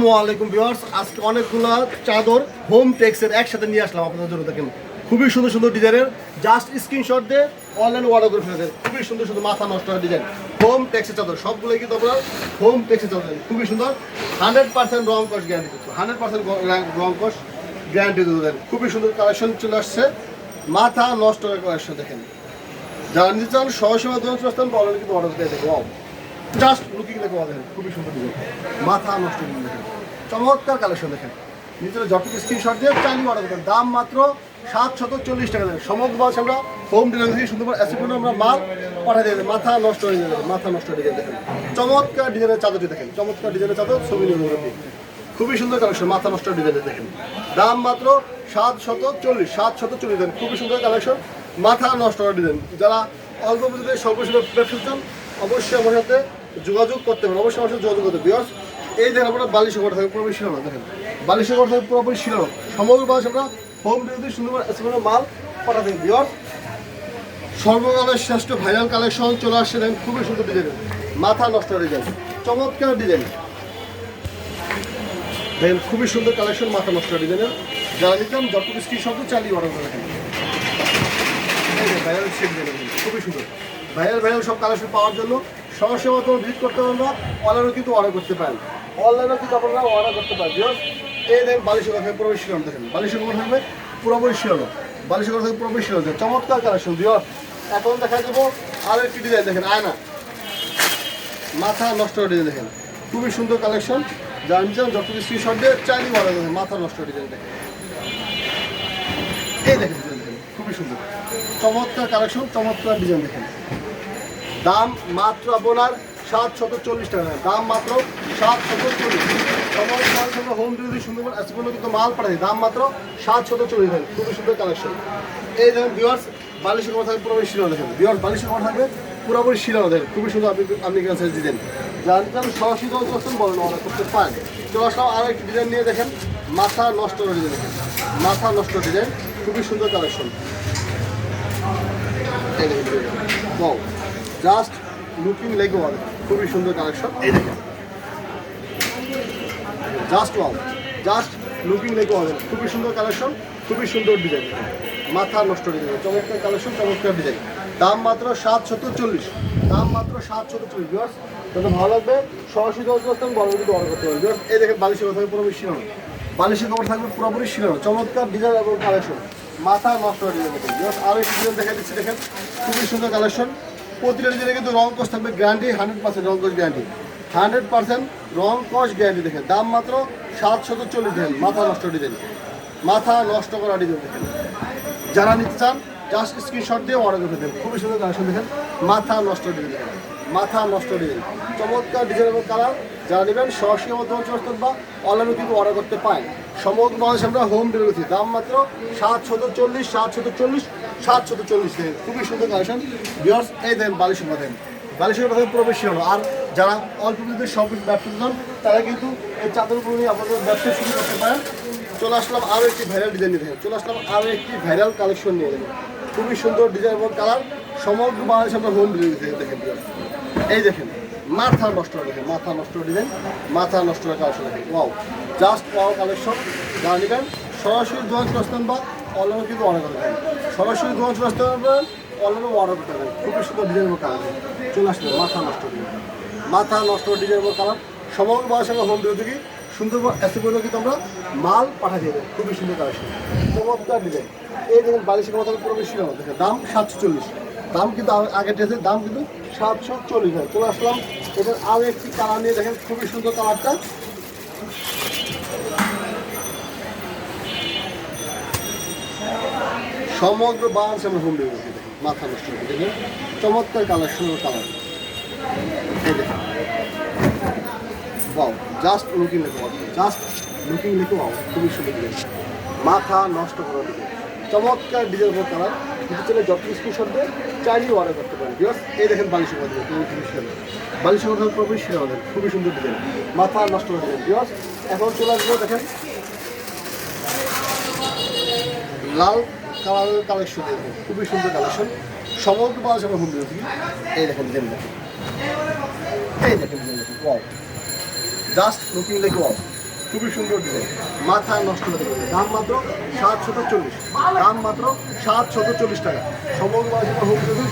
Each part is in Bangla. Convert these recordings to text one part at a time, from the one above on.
আসসালামু আলাইকুম ভিউয়ার্স। আজকে অনেকগুলো চাদর হোম টেক্সের একসাথে নিয়ে আসলাম আপনাদের জন্য, দেখেন। খুবই সুন্দর সুন্দর ডিজাইনের। জাস্ট স্ক্রিনশট দিয়ে অনলাইন অর্ডার খুবই সুন্দর সুন্দর মাথা নষ্ট করা ডিজাইন। হোম টেক্সের চাদর, সবগুলোই কিন্তু আপনার হোম টেক্সের চাদর খুবই সুন্দর। হান্ড্রেড পার্সেন্ট রং কস গ্যারান্টি হান্ড্রেড পার্সেন্ট রং কস গ্যারান্টি দিয়ে খুবই সুন্দর কালেকশন চলে আসছে। মাথা নষ্ট কালেকশন দেখেন। যারা নিতে চান সহসীমা দোকান অনলাইনে কিন্তু অর্ডার দিয়ে দেখো জাস্ট লুকিং দেখো দেখেন খুবই সুন্দর ডিজাইন মাথা নষ্ট করে দেখেন চমৎকার কালেকশন দেখেন। নিজের যতটুকু স্ক্রিনশট দিয়ে চাইলে অর্ডার করেন দাম মাত্র সাত শত চল্লিশ টাকা দেবেন সমগ্র মাস আমরা হোম ডেলিভারি থেকে সুন্দর অ্যাসিপনে আমরা মাল পাঠিয়ে দিয়ে। মাথা নষ্ট হয়ে যাবে, মাথা নষ্ট হয়ে দেখেন। চমৎকার ডিজাইনের চাদরটি দেখেন। চমৎকার ডিজাইনের চাদর, ছবি নিয়ে। খুবই সুন্দর কালেকশন মাথা নষ্ট ডিজাইনের দেখেন। দাম মাত্র সাত শত চল্লিশ সাত শত চল্লিশ দেন খুবই সুন্দর কালেকশন মাথা নষ্ট ডিজাইন যারা অল্প পুঁজিতে স্বল্প সুন্দর ব্যবসা অবশ্যই আমার সাথে যোগাযোগ করতে পারেন। অবশ্যই আমার যোগাযোগ করতে বিকজ এই দেখেন আপনার বালিশ ঘর থাকে পুরোপুরি শিলানো দেখেন। বালিশ থাকে পুরোপুরি শিলানো সমগ্র বাস আমরা হোম ডেলিভারি সুন্দর মাল পাঠাতে বিকজ সর্বকালের শ্রেষ্ঠ ভাইরাল কালেকশন চলে আসছে, দেখেন, খুবই সুন্দর ডিজাইন মাথা নষ্ট ডিজাইন চমৎকার ডিজাইন দেখেন, খুবই সুন্দর কালেকশন মাথা নষ্ট ডিজাইনের যারা নিতাম যতটুকু স্ক্রিনশট চালিয়ে অর্ডার করে রাখেন ভাইরাল দেখেন খুবই সুন্দর। ভাইরাল ভাইরাল সব কালেকশন পাওয়ার জন্য সরাসরি মাধ্যমে ভিজিট করতে পারেন না অনলাইনেও কিন্তু অর্ডার করতে পারেন অনলাইনেও কিন্তু আপনারা অর্ডার করতে পারেন বিকজ এই দেখেন বালিশের কথা পুরোপুরি শিলানো দেখেন। বালিশের কথা থাকবে পুরোপুরি শিলানো বালিশের কথা পুরোপুরি দেখেন। চমৎকার কালেকশন বিকজ এখন দেখা যাব আরও একটি ডিজাইন দেখেন, আয়না। মাথা নষ্ট ডিজাইন দেখেন। খুবই সুন্দর কালেকশন যার যতটুকু স্ক্রিনশট দিয়ে চাইনি বলা দেখেন, মাথা নষ্ট ডিজাইন দেখেন। এই দেখেন খুবই সুন্দর। চমৎকার কালেকশন চমৎকার ডিজাইন দেখেন। দাম মাত্র আপনার সাত শত চল্লিশ টাকা। দাম মাত্র সাত শত চল্লিশ। চমৎকার হোম ডেলিভারি সুন্দর এসপন্ন কিন্তু মাল পাঠাই দাম মাত্র সাত শত চল্লিশ টাকা। খুবই সুন্দর কালেকশন এই দেখেন ভিওয়ার্স বালিশের কথা থাকবে, পুরোপুরি শিলানো দেখেন। ভিওয়ার্স বালিশের কথা থাকবে, পুরোপুরি শিলানো দেখেন। খুবই সুন্দর আপনি আপনি কাছে দিলেন জানতে চান সরাসরি বলেন অর্ডার করতে পারেন তো আসলে আরও একটি ডিজাইন নিয়ে দেখেন। মাথা নষ্ট করে দেখেন মাথা নষ্ট ডিজাইন খুবই সুন্দর কালেকশন জাস্ট লুকিং লেগ ওয়াল খুবই সুন্দর কালেকশন এই দেখেন। Just wow just looking leg ওয়াল খুবই সুন্দর কালেকশন খুবই সুন্দর ডিজাইন মাথা নষ্ট ডিজাইন চমৎকার কালেকশন চমৎকার ডিজাইন দাম মাত্র সাত শত চল্লিশ দাম মাত্র সাত শত চল্লিশ বিয়ার্স তাহলে ভালো লাগবে। সরাসরি যোগাযোগ করতেন বড় কিন্তু অর্ডার করতে বিয়ার্স এই দেখেন, বালিশের কথা পুরোপুরি শিরানো বালিশের কবর থাকবে, পুরোপুরি শিরানো চমৎকার ডিজাইন এবং কালেকশন মাথা নষ্ট হয়ে যাবে। আরও একটি ডিজাইন দেখা দিচ্ছি, দেখেন। খুবই সুন্দর কালেকশন প্রতিটা ডিজাইনে কিন্তু রং কোষ থাকবে গ্যারান্টি হান্ড্রেড পার্সেন্ট রং কোষ গ্যারান্টি হান্ড্রেড পার্সেন্ট রং কস গ্যারান্টি দেখেন। দাম মাত্র সাতশত চল্লিশ দেখেন মাথা নষ্ট ডিজাইন মাথা নষ্ট করা ডিজাইন দেখেন। যারা নিতে চান জাস্ট স্ক্রিনশট দিয়ে অর্ডার করে দেবেন। খুবই সুন্দর কালেকশন দেখেন। মাথা নষ্ট ডিজাইন দেখেন মাথা নষ্ট ডিজাইন চমৎকার ডিজাইন এবং কালার যারা নেবেন, সরাসরি মাধ্যমে চলে বা অনলাইনে কিন্তু অর্ডার করতে পারেন। সমগ্র বাংলাদেশে আমরা হোম ডেলিভারি দাম মাত্র সাত শত চল্লিশ সাত শত চল্লিশ সাত শত চল্লিশ দেখেন খুবই সুন্দর কালেকশন বিয়ার্স এই দেখেন বালিশের মধ্যে বালিশের মধ্যে প্রবেশ ছিল আর যারা অল্প সব কিছু ব্যবসা চান তারা কিন্তু এই চাদর উপর নিয়ে আপনাদের ব্যবসা শুরু করতে পারেন। চলে আসলাম আরও একটি ভাইরাল ডিজাইন নিয়ে দেখেন। চলে আসলাম আরও একটি ভাইরাল কালেকশন নিয়ে দেখেন। খুবই সুন্দর ডিজাইন এবং কালার সমগ্র বাংলাদেশে আমরা হোম ডেলিভারি দেখেন। এই দেখেন, মাথা নষ্ট দেখেন মাথা নষ্ট ডিজাইন মাথা নষ্ট কালেকশন দেখেন। ওয়াও জাস্ট ওয়াও কালেকশন যারা নেবেন, সরাসরি দোকান চলে বা অনলাইনে কিন্তু অর্ডার করতে পারেন সরাসরি দোকান চলে আসতে অনলাইনে অর্ডার করতে পারেন খুবই সুন্দর ডিজাইন এবং কালার চলে আসলে মাথা নষ্ট মাথা নষ্ট ডিজাইন এবং কালার সমগ্র বাংলাদেশে আমরা হোম ডেলিভারি থেকে সুন্দর এসে পর্যন্ত কিন্তু আমরা মাল পাঠিয়ে দেবো খুবই সুন্দর কালেকশন চমৎকার ডিজাইন এই দেখেন বালিশের কথা পুরো বেশি না দেখেন দাম সাতশো চল্লিশ দাম কিন্তু আগে- আগের ড্রেসের দাম কিন্তু সাতশো চল্লিশ হয়। চলে আসলাম এটার আরও একটি কালার নিয়ে দেখেন, খুবই সুন্দর কালারটা। সমগ্র বাংলাদেশে আমরা হোম ডেলিভারি মাথা নষ্ট করে দেখেন। চমৎকার কালার, সুন্দর কালার। জাস্ট লুকিং লেখো জাস্ট লুকিং লেখো খুবই সুন্দর ডিজাইন মাথা নষ্ট করা ডিজাইন চমৎকার ডিজাইন এবং কালার কিন্তু চলে যত স্ক্রিনশট দিয়ে চাইলেই অর্ডার করতে পারেন বিকজ এই দেখেন খুবই সুন্দর বালিশের মধ্যে খুবই সুন্দর খুবই সুন্দর ডিজাইন। মাথা নষ্ট করা ডিজাইন বিকজ এখন চলে আসব, দেখেন। লাল কালারের কালেকশন দেখেন, খুবই সুন্দর কালেকশন সমগ্র বাংলাদেশ আমরা হোম এই দেখেন দেখেন। এই দেখেন ডিজাইন দেখেন জাস্ট লুকিং লাইক ওয়াও। খুবই সুন্দর ডিজাইন। মাথা নষ্ট হতে পারে দাম মাত্র সাত শত চল্লিশ। দাম মাত্র সাত শত চল্লিশ টাকা। সমগ্র বালিশের হোম ডেলিভারি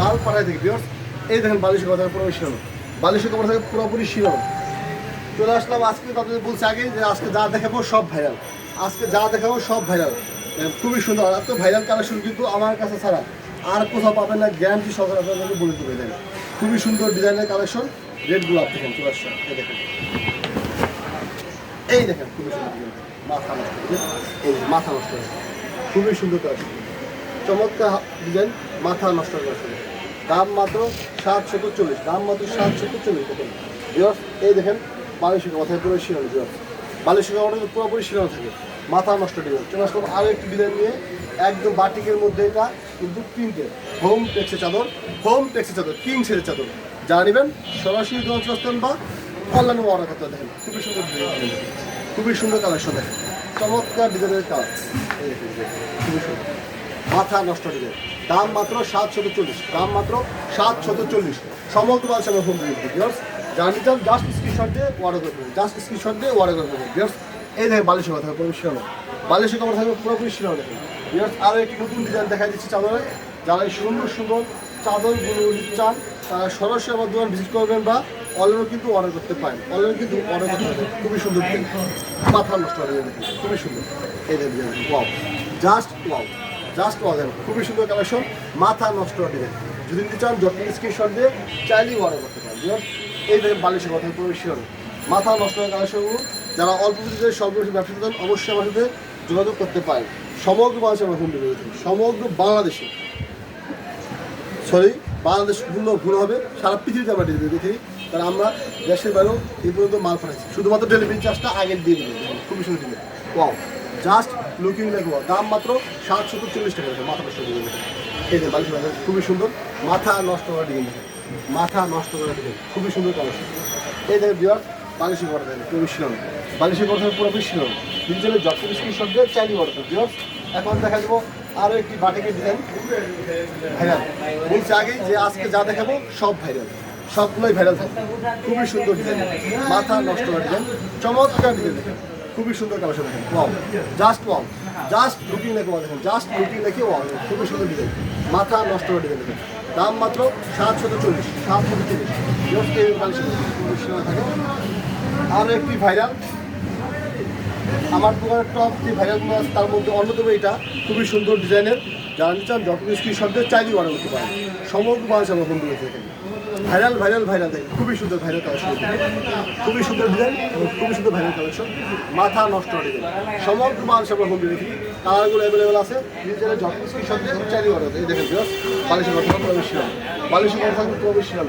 মাল পাঠায় থেকে বিয়ার্স এই দেখেন বালিশের কথা পুরো শিরানো বালিশের কথা থাকে, পুরোপুরি শিরানো চলে আসলাম আজকে তাদের বলছে আগে যে আজকে যা দেখাবো সব ভাইরাল আজকে যা দেখাবো সব ভাইরাল খুবই সুন্দর। আর এত ভাইরাল কালেকশন কিন্তু আমার কাছে ছাড়া আর কোথাও পাবেন না। গ্যারান্টি সহকারে আপনাদেরকে বলে দেবে। খুবই সুন্দর ডিজাইনের কালেকশন রেডগুলো আপনি দেখেন চলে আসছে এই দেখেন। এই দেখেন, খুবই সুন্দর মাথা নষ্ট এই মাথা নষ্ট। খুবই সুন্দর কালেকশন চমৎকার ডিজাইন, মাথা নষ্ট কালেকশন দাম মাত্র সাত শত চল্লিশ দাম মাত্র সাত শত চল্লিশ দেখেন বিয়ার্স এই দেখেন বালিশের মাথায় পুরো শিরানো বিয়ার্স বালিশের কাপড়টা পুরোপুরি শিরানো থাকে। মাথা নষ্ট ডিজাইন চলে আসলাম আরও একটি ডিজাইন নিয়ে। একদম বাটিকের মধ্যে এটা কিন্তু তিনটে হোম টেক্সের চাদর, হোম টেক্সের চাদর কিং সেটের চাদর। যা নেবেন। সরাসরি আসতেন বা অনলাইনে অর্ডার করতে দেখেন। খুবই সুন্দর খুবই সুন্দর কালেকশন দেখেন। চমৎকার ডিজাইনের কাজ খুবই সুন্দর। মাথা নষ্ট ডিজাইন দাম মাত্র সাত শত চল্লিশ। দাম মাত্র সাত শত চল্লিশ। সমগ্র আছে আমার হোম ডেলিভারি বিয়ার্স জানি চান জাস্ট স্ক্রিনশট দিয়ে অর্ডার করতে হবে জাস্ট স্ক্রিনশট দিয়ে অর্ডার করতে হবে বিয়ার্স এই দেখেন বালিশের কথা পুরো শিরানো বালিশের কথা থাকবে পুরোপুরি শিরানো দেখেন বিয়ার্স আরও একটি নতুন ডিজাইন দেখা দিচ্ছি চাদরে যারা এই সুন্দর সুন্দর চাদরগুলো চান তারা সরাসরি আমার দোকান ভিজিট করবেন বা অনলাইনেও কিন্তু অর্ডার করতে পারেন। অনলাইনে কিন্তু অর্ডার করতে পারেন। খুবই সুন্দর মাথা নষ্ট হয়ে যাবে। খুবই সুন্দর। এই দেখেন wow just wow just wow খুবই সুন্দর কালেকশন মাথা নষ্ট হয়ে যাবে। যদি নিতে চান যত্ন স্ক্রিনশট দিয়ে চাইলেই অর্ডার করতে পারেন। এই দেখেন, বালিশের কথা পুরো শিওর মাথা নষ্ট হওয়ার কালেকশনগুলো যারা অল্প পুঁজিতে পুঁজির ব্যবসা করতেন অবশ্যই আমার সাথে যোগাযোগ করতে পারেন। সমগ্র বাংলাদেশে আমরা হোম ডেলিভারি সমগ্র বাংলাদেশে। সরি বাংলাদেশ ভুল ভুল হবে, সারা পৃথিবীতে আমরা ডেলিভারি দেখি কারণ আমরা দেশের বাইরেও এই পর্যন্ত মাল পাঠাচ্ছি শুধুমাত্র ডেলিভারি চার্জটা আগে দিয়ে দেবো খুবই সুন্দর দিবে ওয়াও জাস্ট লুকিং লাইক দাম মাত্র সাতশত চল্লিশ টাকা মাথা নষ্ট করে এই যে বালিশ বাজার, খুবই সুন্দর, মাথা নষ্ট করা ডিজাইন মাথা নষ্ট করা ডিজাইন খুবই সুন্দর কালেকশন এই দেখেন বিয়ার বালিশি করা দেখেন, পুরো শিলন বালিশি করা পুরোপুরি শিলন ডিজিটালের যত স্ক্রিনশট দিয়ে চাইনি করা এখন দেখা যাব আরও একটি বাটিকের ডিজাইন ভাইরাল বলছি আগেই যে আজকে যা দেখাবো সব ভাইরাল সবগুলোই ভাইরাল থাকবে। খুবই সুন্দর ডিজাইন মাথা নষ্ট করা ডিজাইন চমৎকার ডিজাইন দেখেন। খুবই সুন্দর কালেকশন দেখেন। Wow just wow just looking দেখে ওয়াও দেখেন। জাস্ট লুকিং দেখে ওয়াও খুবই সুন্দর ডিজাইন মাথা নষ্ট করা ডিজাইন দাম মাত্র সাতশত চল্লিশ। সাতশত চল্লিশ। থাকে। আরও একটি ভাইরাল আমার দোকানের টপ যে ভাইরাল মাছ তার মধ্যে অন্যতম এটা, খুবই সুন্দর ডিজাইনের যারা নিচ্ছেন যত স্ক্রিনশট দিয়ে চাইলেই অর্ডার করতে পারেন। সমগ্র মানুষ আমার থেকে ভাইরাল ভাইরাল ভাইরাল দেখেন খুবই সুন্দর ভাইরাল কালেকশন খুবই সুন্দর ডিজাইন খুবই সুন্দর ভাইরাল কালেকশন মাথা নষ্ট ডিজাইন সমগ্র মানুষ আমরা হোম ডেলিভারি কালারগুলো অ্যাভেলেবেল আছে। নিজের যত স্ক্রিনশট দিয়ে চাইলেই অর্ডার এই দেখেন বিকজ বালিশের কথা প্রবেশ ছিল বালিশের কথা প্রবেশ ছিল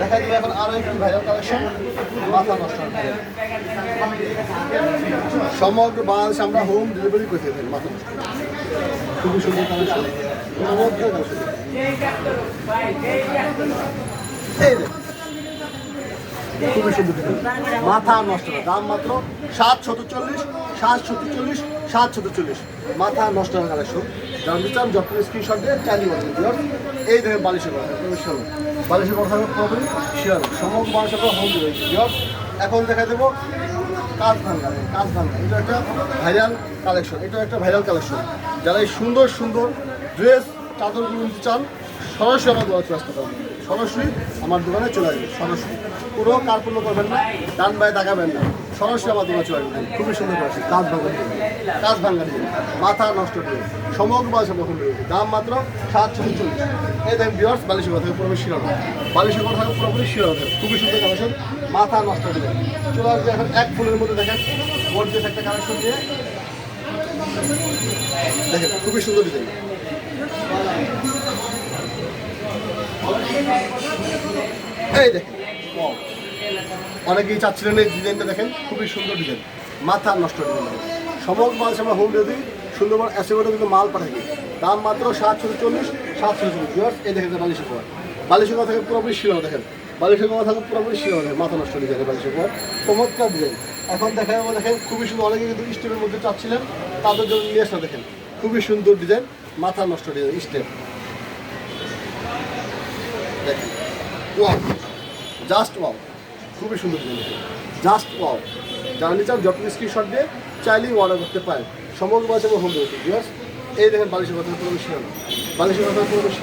দেখা যাবে এখন আরও একটি ভাইরাল কালেকশন মাথা নষ্ট সমগ্র বাংলাদেশ আমরা হোম ডেলিভারি করতে থাকি মাত্র খুবই সুন্দর কালেকশন চমৎকার কালেকশন। খুবই সুন্দর। মাথা নষ্ট দাম মাত্র সাত শত চল্লিশ, সাত শত চল্লিশ, সাত শত চল্লিশ। মাথা নষ্ট কালেকশন। যারা নিতাম যত স্ক্রিনশট দিয়ে চালিয়ে এই দেখেন বালিশের কথা। বালিশের কথা পুরোপুরি শিওর সমগ্র বালিশের হোম ডেলিভারি এখন দেখা দেবো কাজ ভাঙ্গা। এটা একটা ভাইরাল কালেকশন এটা একটা ভাইরাল কালেকশন যারা এই সুন্দর সুন্দর ড্রেস চাদরগুলো নিতে চান, সরাসরি আমার চলে আসতে পারবেন। সরাসরি আমার দোকানে চলে আসবে, সরাসরি। পুরো কার্পণ্য করবেন না, ডান বাই তাকাবেন না। সরাসরি আমার দোকানে চলে আসবেন খুবই সুন্দর কাজ কাজ ভাঙ্গা দিয়ে। কাজ ভাঙ্গা দিয়ে। মাথা নষ্ট করে। সমগ্র বয়স রকম রয়েছে দাম মাত্র সাতশো চল্লিশ। এই দেখেন বিয়ার্স বালিশের কথা পুরোপুরি শিরো বালিশের কথা পুরোপুরি শিরো খুবই সুন্দর কালেকশন মাথা নষ্ট দিয়ে চলে আসবে এখন এক ফুলের মধ্যে, দেখেন। গোর্জেস একটা কালেকশন দিয়ে। দেখেন, খুবই সুন্দর ডিজাইন এই দেখেন। অনেকেই চাচ্ছিলেন এই ডিজাইনটা দেখেন, খুবই সুন্দর ডিজাইন। মাথা নষ্ট ডিজাইন সমগ্র মাল আমরা হোম ডেলিভারি সুন্দরবন অ্যাসেবেটে কিন্তু মাল পাঠাই দাম মাত্র সাতশো চল্লিশ সাতশো চল্লিশ। এই দেখেন বালিশের পর বালিশের কথা থাকে পুরোপুরি শিরো দেখেন। বালিশের কথা থাকে পুরোপুরি শিরো দেখেন মাথা নষ্ট ডিজাইন বালিশের পর চমৎকার ডিজাইন এখন দেখা যাব দেখেন, খুবই সুন্দর। অনেকে কিন্তু স্টেপের মধ্যে চাচ্ছিলেন, তাদের জন্য নিয়ে আসা দেখেন। খুবই সুন্দর ডিজাইন মাথা নষ্ট ডিজাইন স্টেপ দেখেন। জাস্ট ওয়াও, খুবই সুন্দর জিনিস। জাস্ট ওয়াও, যারা নিতে চান যত স্ক্রিনশট দিয়ে চাইলেই অর্ডার করতে পারেন। সমগ্র এবং হোম ডেলিভারি এই দেখেন বালিশের কথা পুরো বেশি বালিশের কথা পুরো বেশি